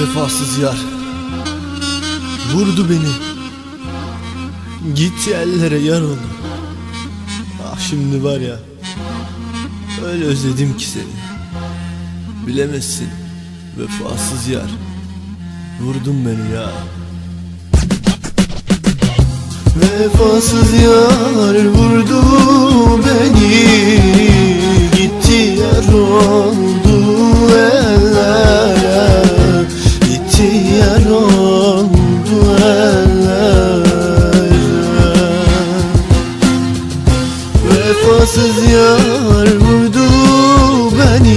Vefasız yar. Vurdu beni. Gitti ellere yar oldu. Ah şimdi var ya Öyle özledim ki seni. Bilemezsin Vefasız yar. Vurdun beni ya. Vefasız yar vurdu Vefasız yar vurdu beni?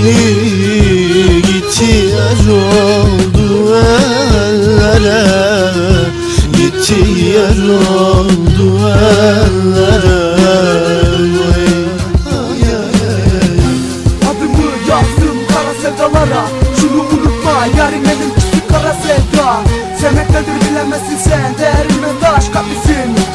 Gitti yar oldu ellere. Gitti yar oldu ellere. Adımı yazdım kara sevdalara. Şunu unutma yarın benimkisi kara sevda. Sevmek bilemezsin sen Değerime taş kalbisin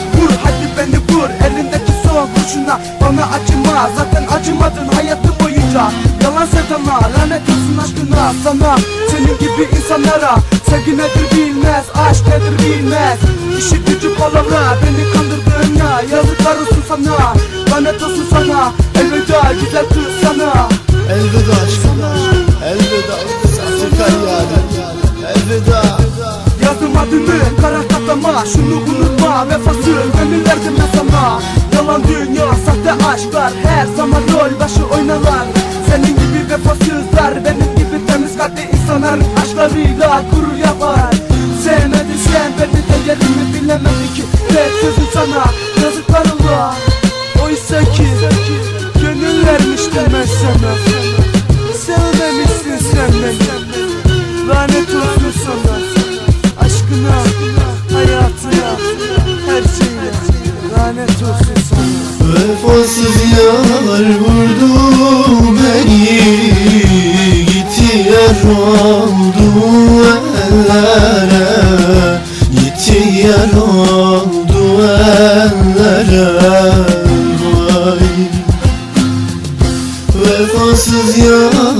zaten acımadın hayatı boyunca. Yalan sevdana lanet olsun aşkına sana. Senin gibi insanlara Sevgi nedir bilmez aşk nedir bilmez. İşi gücü palavra beni kandırdın ya Yazıklar olsun sana lanet olsun sana. Elveda güzel kız sana. Elveda aşkım Elveda. Sahtekar yani. Elveda. Yazdım adını kara katlama Şunu unutma vefasız gönül verdim ben sana Yalan dünya sahte aşklar Her zaman rol başı oynarlar Senin gibi vefasızlar Benim gibi temiz kalpli insanlar Aşklarıyla gurur yapar. Sevmedin sen beni değerimi bilemedin ki Tek sözüm sana yazıklar Allah Oysa ki Gönül vermiştim ben sana. Sevmemişsin sen beni. Lanet olsun sana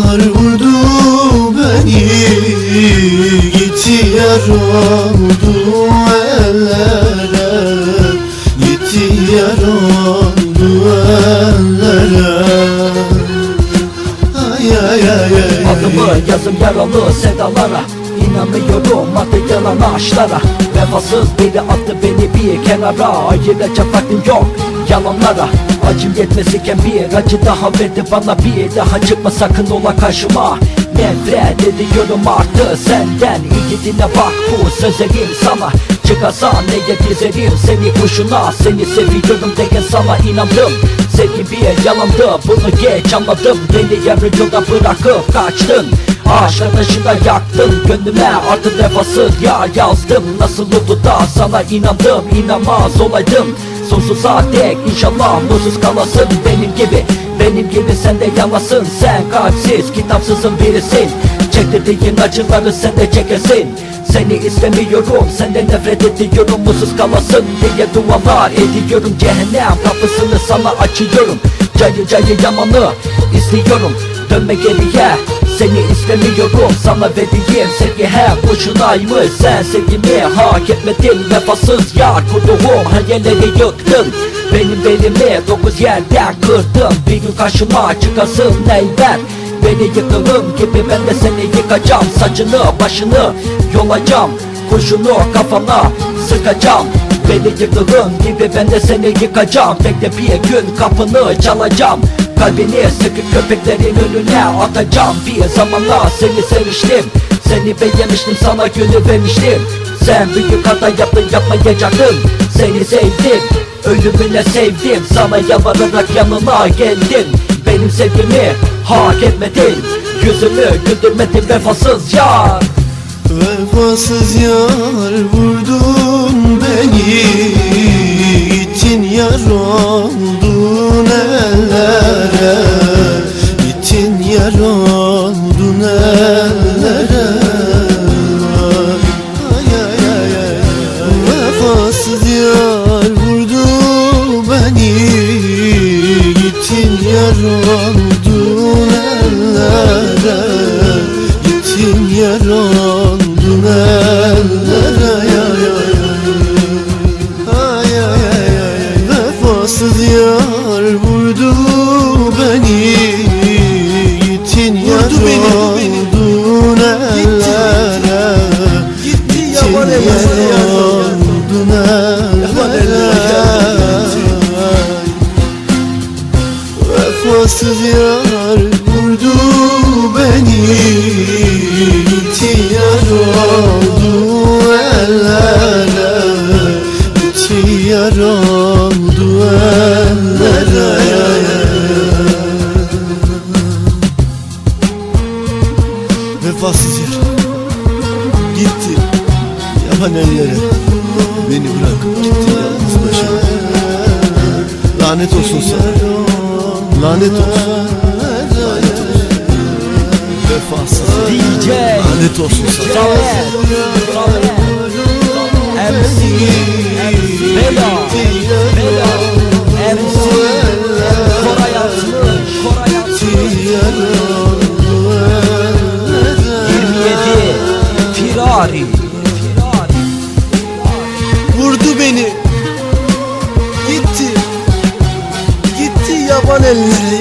yar vurdu beni Gitti yar oldu ellere. Gitti yar oldu ellere. Ay ay ay ay Adımı yazım yaralı sevdalara İnanıyorum adı yalan aşklara Vefasız biri attı beni bir kenara. Ayıracak vaktim yok yalanlara Acım yetmesiken bir acı daha verdi bana Bir daha çıkma sakın ola karşıma. Nefret ediyorum artık senden. İyi dinle bak bu sözlerim sana. Çıkarsan neye dizerim seni kuşuna. Seni seviyorum diye sana inandım. Sevgi bir yalandı bunu geç anladım. Beni yarı yolda bırakıp kaçtın. Aşk ateşinde yaktın gönlüme artık vefasız ya yazdım. Nasıl oldu da sana inandım inanmaz olaydım Sonsuza dek inşallah mutsuz kalasın. Benim gibi Benim gibi sen de yanasın sen kalpsiz kitapsızın birisin. Çektirdiğin acıları sen de çekesin. Seni istemiyorum senden nefret ediyorum. Mutsuz kalasın diye dualar ediyorum. Cehennem kapısını sana açıyorum. Cayı cayı yamanı istiyorum Dönme geriye seni istemiyorum Sana verdiğim sevgi hep boşunaymış. Sen sevgimi hak etmedin Vefasız yar kurduğum hayalleri yıktın. Benim belimi dokuz yerden kırdın. Bir gün karşıma çıkasın elbet. Beni yıktığım gibi ben de seni yıkacağım. Saçını başını yolacağım. Kurşunu kafana sıkacağım. Beni yıktığın gibi ben de seni yıkacağım. Bekle bir gün kapını çalacağım Kalbini sıkıp köpeklerin önüne atacağım Bir zamanlar seni sevmiştim. Seni beğenmiştim sana gönül vermiştim. Sen büyük hata yaptın yapmayacaktın. Seni sevdim ölümüne sevdim. Sana yalvararak yanına geldim. Benim sevgimi hak etmedin. Yüzümü güldürmedin vefasız yar. Vefasız yar vurdun beni. Gittin yar oldun beni Gittin yar oldun ellere. Gitti Gittin yar yar oldun ellere. Vefasız yar vurdu beni Tiyar oldu ellere. Tiyar oldu ellere Ellere Beni bırakıp gitti yalnız başıma Lanet olsun sana Lanet olsun Lanet olsun Vefasız DJ Lanet olsun sana Samet Samet MC MC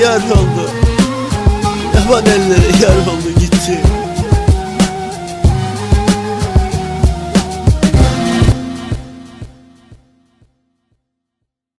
yar oldu. Yaban ellere yar oldu gitti